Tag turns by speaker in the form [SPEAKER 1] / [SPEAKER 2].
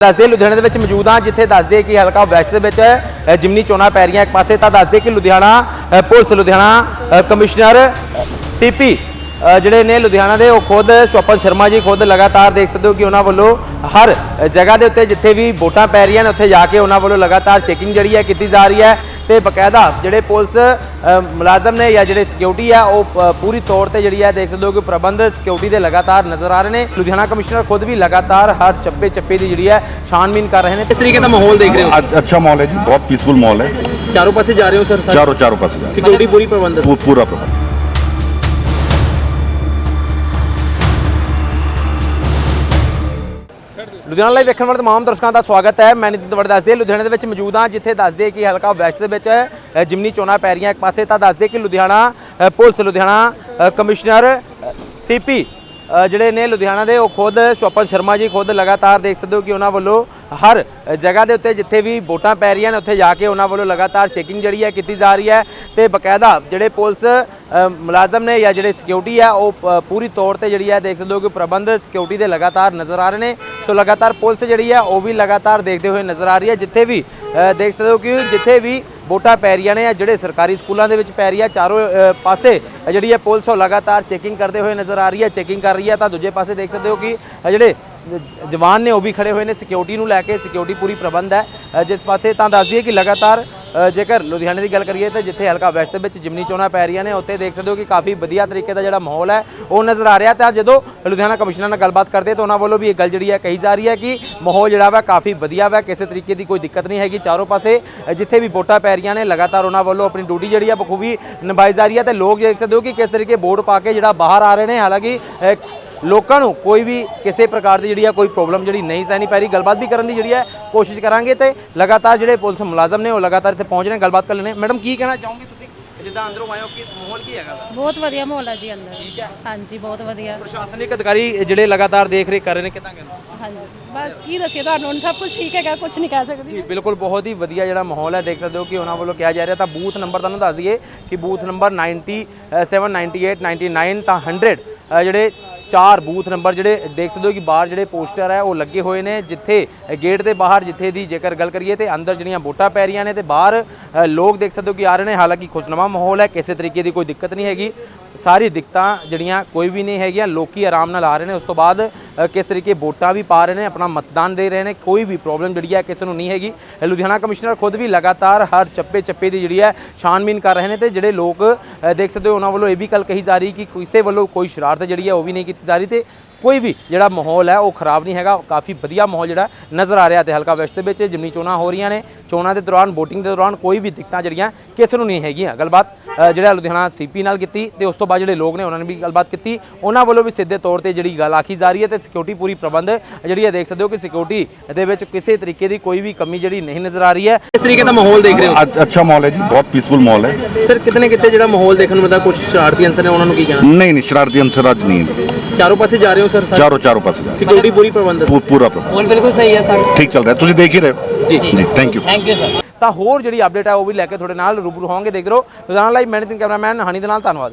[SPEAKER 1] ਦੱਸਦੇ ਲੁਧਿਆਣਾ ਦੇ ਵਿੱਚ ਮੌਜੂਦ ਹਾਂ ਜਿੱਥੇ ਦੱਸਦੇ ਕਿ ਹਲਕਾ ਵੈਸਟ ਦੇ ਵਿੱਚ ਜਿਮਨੀ ਚੋਣਾਂ ਪੈ ਰਹੀਆਂ ਇੱਕ ਪਾਸੇ ਤਾਂ ਦੱਸਦੇ ਕਿ ਲੁਧਿਆਣਾ ਪੁਲਿਸ ਲੁਧਿਆਣਾ ਅ, ਕਮਿਸ਼ਨਰ ਸੀਪੀ ਜਿਹੜੇ ਨੇ ਲੁਧਿਆਣਾ ਦੇ ਉਹ ਖੁਦ ਸ਼ੋਪਨ ਸ਼ਰਮਾ ਜੀ ਖੁਦ ਲਗਾਤਾਰ ਦੇਖ ਸਕਦੇ ਹੋ ਕਿ ਉਹਨਾਂ ਵੱਲੋਂ ਹਰ ਜਗ੍ਹਾ ਦੇ ਉੱਤੇ ਜਿੱਥੇ ਵੀ ਵੋਟਾਂ ਪੈ ਰਹੀਆਂ ਨੇ ਉੱਥੇ ਜਾ ਕੇ ਉਹਨਾਂ ਵੱਲੋਂ ਲਗਾਤਾਰ ਚੈਕਿੰਗ ਜਿਹੜੀ ਹੈ ਕੀਤੀ ਜਾ ਰਹੀ ਹੈ। ਤੇ ਬਕਾਇਦਾ ਜਿਹੜੇ ਪੁਲਿਸ ਮੁਲਾਜ਼ਮ ਨੇ ਜਾਂ ਜਿਹੜੇ ਸਿਕਿਉਰਿਟੀ ਹੈ ਉਹ ਪੂਰੀ ਤੌਰ ਤੇ ਜਿਹੜੀ ਹੈ ਦੇਖ ਸਕਦੇ ਹੋ ਕਿ ਪ੍ਰਬੰਧ ਸਿਕਿਉਰਿਟੀ ਦੇ ਲਗਾਤਾਰ ਨਜ਼ਰ ਆ ਰਹੇ ਨੇ। ਲੁਧਿਆਣਾ ਕਮਿਸ਼ਨਰ ਖੁਦ ਵੀ ਲਗਾਤਾਰ ਹਰ ਚੱਪੇ ਚੱਪੇ ਦੀ ਜਿਹੜੀ ਹੈ ਛਾਣਬੀਨ ਕਰ ਰਹੇ ਨੇ। ਇਸ ਤਰੀਕੇ ਦਾ ਮਾਹੌਲ ਦੇਖ ਰਹੇ ਹੋ?
[SPEAKER 2] ਅੱਜ ਅੱਛਾ ਮਾਹੌਲ ਹੈ ਜੀ ਬਹੁਤ ਪੀਸਫੁਲ ਮਾਹੌਲ ਹੈ।
[SPEAKER 1] ਚਾਰੋਂ ਪਾਸੇ ਜਾ ਰਹੇ ਹੋ ਸਰ
[SPEAKER 2] ਚਾਰੋਂ ਚਾਰੋਂ ਪਾਸੇ ਜਾ
[SPEAKER 1] ਸਿਕਿਉਰਿਟੀ ਪੂਰੀ ਪ੍ਰਬੰਧ
[SPEAKER 2] ਪੂਰਾ ਪ੍ਰਬੰਧ।
[SPEAKER 1] ਲੁਧਿਆਣਾ ਲਈ ਵੇਖਣ ਵਾਲੇ ਤਮਾਮ ਦਰਸ਼ਕਾਂ ਦਾ ਸਵਾਗਤ ਹੈ। ਮੈਂ ਨਿਤਿਨ ਵੜ ਦੱਸਦੇ ਲੁਧਿਆਣਾ ਦੇ ਵਿੱਚ ਮੌਜੂਦ ਹਾਂ ਜਿੱਥੇ ਦੱਸਦੇ ਕਿ ਹਲਕਾ ਵੈਸਟ ਦੇ ਵਿੱਚ ਜਿਮਨੀ ਚੋਣਾਂ ਪੈ ਰਹੀਆਂ ਇੱਕ ਪਾਸੇ ਤਾਂ ਦੱਸਦੇ ਕਿ ਲੁਧਿਆਣਾ ਪੁਲਿਸ ਲੁਧਿਆਣਾ ਅ, ਕਮਿਸ਼ਨਰ ਸੀਪੀ ਜਿਹੜੇ ਨੇ ਲੁਧਿਆਣਾ ਦੇ ਉਹ ਖੁਦ ਸ਼ੋਪਨ ਸ਼ਰਮਾ ਜੀ ਖੁਦ ਲਗਾਤਾਰ ਦੇਖ ਸਕਦੇ ਹੋ ਕਿ ਉਹਨਾਂ ਵੱਲੋਂ ਹਰ ਜਗ੍ਹਾ ਦੇ ਉੱਤੇ ਜਿੱਥੇ ਵੀ ਵੋਟਾਂ ਪੈ ਰਹੀਆਂ ਨੇ, ਉੱਥੇ ਜਾ ਕੇ ਉਹਨਾਂ ਵੱਲੋਂ ਲਗਾਤਾਰ ਚੈਕਿੰਗ ਜਿਹੜੀ ਹੈ ਕੀਤੀ ਜਾ ਰਹੀ ਹੈ ਤੇ ਬਕਾਇਦਾ ਜਿਹੜੇ ਪੁਲਿਸ ਮੁਲਾਜ਼ਮ ਨੇ ਜਾਂ ਜਿਹੜੇ ਸਿਕਿਉਰਿਟੀ ਹੈ, ਉਹ ਪੂਰੀ ਤੌਰ ਤੇ ਜਿਹੜੀ ਹੈ ਦੇਖ ਸਕਦੇ ਹੋ ਕਿ ਪ੍ਰਬੰਧ ਸਿਕਿਉਰਿਟੀ ਦੇ ਲਗਾਤਾਰ ਨਜ਼ਰ ਆ ਰਹੇ ਨੇ। ਸੋ ਲਗਾਤਾਰ ਪੁਲਿਸ ਜਿਹੜੀ ਹੈ, ਉਹ ਵੀ ਲਗਾਤਾਰ ਦੇਖਦੇ ਹੋਏ ਨਜ਼ਰ ਆ ਰਹੀ ਹੈ। ਜਿੱਥੇ ਵੀ ਦੇਖ ਸਕਦੇ ਹੋ ਕਿ ਜਿੱਥੇ ਵੀ ਵੋਟਾਂ ਪੈ ਰਹੀਆਂ ਨੇ ਜਾਂ ਜਿਹੜੇ ਸਰਕਾਰੀ ਸਕੂਲਾਂ ਦੇ ਵਿੱਚ ਪੈ ਰਹੀ ਹੈ, ਚਾਰੋਂ ਪਾਸੇ ਜਿਹੜੀ ਹੈ ਪੁਲਿਸ ਉਹ ਲਗਾਤਾਰ ਚੈਕਿੰਗ ਕਰਦੇ ਹੋਏ ਨਜ਼ਰ ਆ ਰਹੀ ਹੈ। ਚੈਕਿੰਗ ਕਰ ਰਹੀ ਹੈ ਤਾਂ ਦੂਜੇ ਪਾਸੇ ਦੇਖ ਸਕਦੇ ਹੋ ਕਿ ਜਿਹੜੇ ਜਵਾਨ ਨੇ ਉਹ ਵੀ ਖੜੇ ਹੋਏ ਨੇ ਸਿਕਿਉਰਿਟੀ ਨੂੰ ਲੈ ਕੇ ਸਿਕਿਉਰਿਟੀ ਪੂਰੀ ਪ੍ਰਬੰਧ ਹੈ। ਜਿਸ ਪਾਸੇ ਤਾਂ ਦੱਸ ਦਈਏ ਕਿ ਲਗਾਤਾਰ ਜੇਕਰ ਲੁਧਿਆਣੇ ਦੀ ਗੱਲ ਕਰੀਏ ਤਾਂ ਜਿੱਥੇ ਹਲਕਾ ਵੈਸਟ ਦੇ ਵਿੱਚ ਜਿਮਨੀ ਚੋਣਾਂ ਪੈ ਰਹੀਆਂ ਨੇ, ਉੱਥੇ ਦੇਖ ਸਕਦੇ ਹੋ ਕਿ ਕਾਫੀ ਵਧੀਆ ਤਰੀਕੇ ਦਾ ਜਿਹੜਾ ਮਾਹੌਲ ਹੈ, ਉਹ ਨਜ਼ਰ ਆ ਰਿਹਾ। ਤਾਂ ਜਦੋਂ ਲੁਧਿਆਣਾ ਕਮਿਸ਼ਨਰ ਨਾਲ ਗੱਲਬਾਤ ਕਰਦੇ, ਤਾਂ ਉਹਨਾਂ ਵੱਲੋਂ ਵੀ ਇਹ ਗੱਲ ਜਿਹੜੀ ਹੈ ਕਹੀ ਜਾ ਰਹੀ ਹੈ ਕਿ ਮਾਹੌਲ ਜਿਹੜਾ ਵਾ ਕਾਫੀ ਵਧੀਆ ਵਾ, ਕਿਸੇ ਤਰੀਕੇ ਦੀ ਕੋਈ ਦਿੱਕਤ ਨਹੀਂ ਹੈਗੀ। ਚਾਰੋਂ ਪਾਸੇ ਜਿੱਥੇ ਵੀ ਵੋਟਾਂ ਪੈ ਰਹੀਆਂ ਨੇ, ਲਗਾਤਾਰ ਉਹਨਾਂ ਵੱਲੋਂ ਆਪਣੀ ਡਿਊਟੀ ਜਿਹੜੀ ਹੈ ਬਖੂਬੀ ਨਿਭਾਈ ਜਾ ਰਹੀ ਹੈ। ਤੇ ਲੋਕ ਦੇਖ ਸਕਦੇ ਹੋ ਕਿ ਕਿਸ ਤਰੀਕੇ ਵੋਟ ਪਾ ਕੇ ਜਿਹੜਾ ਬਾਹਰ ਆ ਰਹੇ ਨੇ, ਹਾਲਾਂਕਿ ਲੋਕਾਂ ਨੂੰ ਕੋਈ ਵੀ ਕਿਸੇ ਪ੍ਰਕਾਰ ਦੀ ਜਿਹੜੀ ਆ ਕੋਈ ਪ੍ਰੋਬਲਮ ਜਿਹੜੀ ਨਹੀਂ ਸਹਿਣੀ ਪੈ ਰਹੀ ਗੱਲਬਾਤ ਵੀ ਕਰਨ ਦੀ ਜਿਹੜੀ ਹੈ ਕੋਸ਼ਿਸ਼ ਕਰਾਂਗੇ ਤੇ ਲਗਾਤਾਰ ਜਿਹੜੇ ਪੁਲਿਸ ਮੁਲਾਜ਼ਮ ਨੇ ਉਹ ਲਗਾਤਾਰ ਇੱਥੇ ਪਹੁੰਚ ਰਹੇ ਗੱਲਬਾਤ ਕਰ ਲੈਣੇ ਮੈਡਮ ਕੀ ਕਹਿਣਾ ਚਾਹੋਗੇ ਤੁਸੀਂ? ਜਿੱਦਾਂ ਅੰਦਰੋਂ ਆਏ ਹੋ ਕਿ ਮਾਹੌਲ ਕੀ ਹੈਗਾ?
[SPEAKER 3] ਬਹੁਤ ਵਧੀਆ ਮਾਹੌਲ ਹੈ ਜੀ ਅੰਦਰ। ਹਾਂਜੀ ਬਹੁਤ ਵਧੀਆ।
[SPEAKER 1] ਪ੍ਰਸ਼ਾਸਨਿਕ ਅਧਿਕਾਰੀ ਜਿਹੜੇ ਲਗਾਤਾਰ ਦੇਖ ਰੇਖ ਕਰ ਰਹੇ ਨੇ ਕਿਦਾਂ ਕਹਿੰਦੇ?
[SPEAKER 3] ਹਾਂਜੀ ਬਸ ਕੀ ਦੱਸੀਏ ਤੁਹਾਨੂੰ ਹੁਣ ਸਭ ਕੁਝ ਠੀਕ ਹੈਗਾ ਕੁਝ ਨਹੀਂ ਕਹਿ ਸਕਦੀ।
[SPEAKER 1] ਜੀ ਬਿਲਕੁਲ ਬਹੁਤ ਹੀ ਵਧੀਆ ਜਿਹੜਾ ਮਾਹੌਲ ਹੈ ਦੇਖ ਸਕਦੇ ਹੋ ਕਿ ਉਹਨਾਂ ਵੱਲੋਂ ਕਿਹਾ ਜਾ ਰਿਹਾ ਤਾਂ ਬੂਥ ਨੰਬਰ ਤੁਹਾਨੂੰ ਦੱਸ ਦਈਏ ਕਿ ਬੂਥ ਨੰਬਰ 97 98 99 ਤਾਂ 100 ਅ, ਜਿਹੜੇ ਚਾਰ ਬੂਥ ਨੰਬਰ ਜਿਹੜੇ ਦੇਖ ਸਕਦੇ ਹੋ ਕਿ ਬਾਹਰ ਜਿਹੜੇ ਪੋਸਟਰ ਹੈ, ਉਹ ਲੱਗੇ ਹੋਏ ਨੇ ਜਿੱਥੇ ਗੇਟ ਦੇ ਬਾਹਰ ਜਿੱਥੇ ਦੀ ਜੇਕਰ ਗੱਲ ਕਰੀਏ ਤੇ ਅੰਦਰ ਜਿਹੜੀਆਂ ਵੋਟਾਂ ਪੈ ਰਹੀਆਂ ਨੇ ਤੇ ਬਾਹਰ ਲੋਕ ਦੇਖ ਸਕਦੇ ਹੋ ਕਿ ਆ ਰਹੇ ਨੇ, ਹਾਲਾਂਕਿ ਖੁਸ਼ਨੁਮਾ ਮਾਹੌਲ ਹੈ, ਕਿਸੇ ਤਰੀਕੇ ਦੀ ਕੋਈ ਦਿੱਕਤ ਨਹੀਂ ਹੈਗੀ। ਸਾਰੀ ਦਿੱਕਤਾਂ ਜਿਹੜੀਆਂ ਕੋਈ ਵੀ ਨਹੀਂ ਹੈਗੀਆਂ, ਲੋਕੀ ਆਰਾਮ ਨਾਲ ਆ ਰਹੇ ਨੇ। ਉਸ ਤੋਂ ਬਾਅਦ ਕਿਸ ਤਰੀਕੇ ਵੋਟਾਂ ਵੀ ਪਾ ਰਹੇ ਨੇ, ਆਪਣਾ ਮਤਦਾਨ ਦੇ ਰਹੇ ਨੇ, ਕੋਈ ਵੀ ਪ੍ਰੋਬਲਮ ਜਿਹੜੀ ਹੈ ਕਿਸੇ ਨੂੰ ਨਹੀਂ ਹੈਗੀ। ਲੁਧਿਆਣਾ ਕਮਿਸ਼ਨਰ ਖੁਦ ਵੀ ਲਗਾਤਾਰ ਹਰ ਚੱਪੇ ਚੱਪੇ ਦੀ ਜਿਹੜੀ ਹੈ ਛਾਨਬੀਨ ਕਰ ਰਹੇ ਨੇ ਤੇ ਜਿਹੜੇ ਲੋਕ ਦੇਖ ਸਕਦੇ ਹੋ, ਉਹਨਾਂ ਵੱਲੋਂ ਇਹ ਵੀ ਗੱਲ ਕਹੀ ਜਾ ਰਹੀ ਕਿ ਕਿਸੇ ਵੱਲੋਂ ਕੋਈ ਸ਼ਰਾਰਤ ਜਿਹੜੀ ਹੈ ਉਹ ਵੀ ਨਹੀਂ ਕੀਤੀ ਜਾ ਰਹੀ ਤੇ ਕੋਈ ਵੀ ਜਿਹੜਾ ਮਾਹੌਲ ਹੈ ਉਹ ਖਰਾਬ ਨਹੀਂ ਹੈਗਾ। ਕਾਫੀ ਵਧੀਆ ਮਾਹੌਲ ਜਿਹੜਾ ਨਜ਼ਰ ਆ ਰਿਹਾ ਤੇ ਹਲਕਾ ਵੈਸਟ ਦੇ ਵਿੱਚ ਜਿਮਨੀ ਚੋਣਾਂ ਹੋ ਰਹੀਆਂ ਨੇ ਚੋਣਾਂ ਦੇ ਦੌਰਾਨ VOTING ਦੇ ਦੌਰਾਨ ਕੋਈ ਵੀ ਦਿੱਕਤਾਂ ਜਿਹੜੀਆਂ ਕਿਸੇ ਨੂੰ ਨਹੀਂ ਹੈਗੀਆਂ। ਗੱਲਬਾਤ ਜਿਹੜਾ ਲੁਧਿਆਣਾ ਸੀਪੀ ਨਾਲ ਕੀਤੀ ਤੇ ਉਸ ਤੋਂ ਬਾਅਦ ਜਿਹੜੇ ਲੋਕ ਨੇ ਉਹਨਾਂ ਨੇ ਵੀ ਗੱਲਬਾਤ ਕੀਤੀ। ਉਹਨਾਂ ਵੱਲੋਂ ਵੀ ਸਿੱਧੇ ਤੌਰ ਤੇ ਜਿਹੜੀ ਗੱਲ ਆਖੀ ਜਾ ਰਹੀ ਹੈ ਤੇ ਸਿਕਿਉਰਿਟੀ ਪੂਰੀ ਪ੍ਰਬੰਧ ਜਿਹੜੀ ਹੈ ਦੇਖ ਸਕਦੇ ਹੋ ਕਿ ਸਿਕਿਉਰਿਟੀ ਦੇ ਵਿੱਚ ਕਿਸੇ ਤਰੀਕੇ ਦੀ ਕੋਈ ਵੀ ਕਮੀ ਜਿਹੜੀ ਨਹੀਂ ਨਜ਼ਰ ਆ ਰਹੀ ਹੈ। ਇਸ ਤਰੀਕੇ ਦਾ ਮਾਹੌਲ ਦੇਖ ਰਹੇ ਹੋ?
[SPEAKER 2] ਅੱਜ ਅੱਛਾ ਮਾਹੌਲ ਹੈ ਜੀ ਬਹੁਤ ਪੀਸਫੁਲ ਮਾਹੌਲ ਹੈ।
[SPEAKER 1] ਸਰ ਕਿਤਨੇ ਕਿਤੇ ਜਿਹੜਾ ਮਾਹੌਲ ਦੇਖਣ ਨੂੰ ਮਿਲਦਾ ਕੁਝ ਸ਼ਰਾਰਤੀ ਅੰਸਰ ਨੇ ਉਹਨਾਂ ਨੂੰ ਕੀ ਕਹਿਣਾ?
[SPEAKER 2] ਨਹੀਂ ਨਹੀਂ ਸ਼ਰਾਰਤੀ ਅੰਸਰ ਅੱਜ ਨਹੀਂ ਹੈ।
[SPEAKER 1] ਚਾਰੋਂ ਪਾਸੇ ਜਾ ਰਹੇ ਹੋ ਸਰ
[SPEAKER 2] ਚਾਰੋਂ ਚਾਰੋਂ ਪਾਸੇ ਜਾ
[SPEAKER 1] ਸਿਕਿਉਰਿਟੀ ਪੂਰੀ ਪ੍ਰਬੰਧ
[SPEAKER 2] ਪੂ- ਪੂਰਾ ਪ੍ਰਬੰਧ।
[SPEAKER 3] ਬਿਲਕੁਲ ਸਹੀ ਹੈ ਸਰ।
[SPEAKER 2] ਠੀਕ ਚੱਲ ਰਿਹਾ ਤੁਸੀਂ ਦੇਖ ਹੀ ਰਹੇ ਹੋ।
[SPEAKER 1] ਜੀ।
[SPEAKER 2] ਜੀ thank you
[SPEAKER 3] thank you sir
[SPEAKER 1] ਤਾਂ ਹੋਰ ਜਿਹੜੀ ਅਪਡੇਟ ਹੈ ਉਹ ਵੀ ਲੈ ਕੇ ਤੁਹਾਡੇ ਨਾਲ ਰੂਬਰੂ ਹੋਵਾਂਗੇ। ਦੇਖ ਰਹੋ। Ludhiana live managing cameraman Honey ਦੇ ਨਾਲ ਧੰਨਵਾਦ।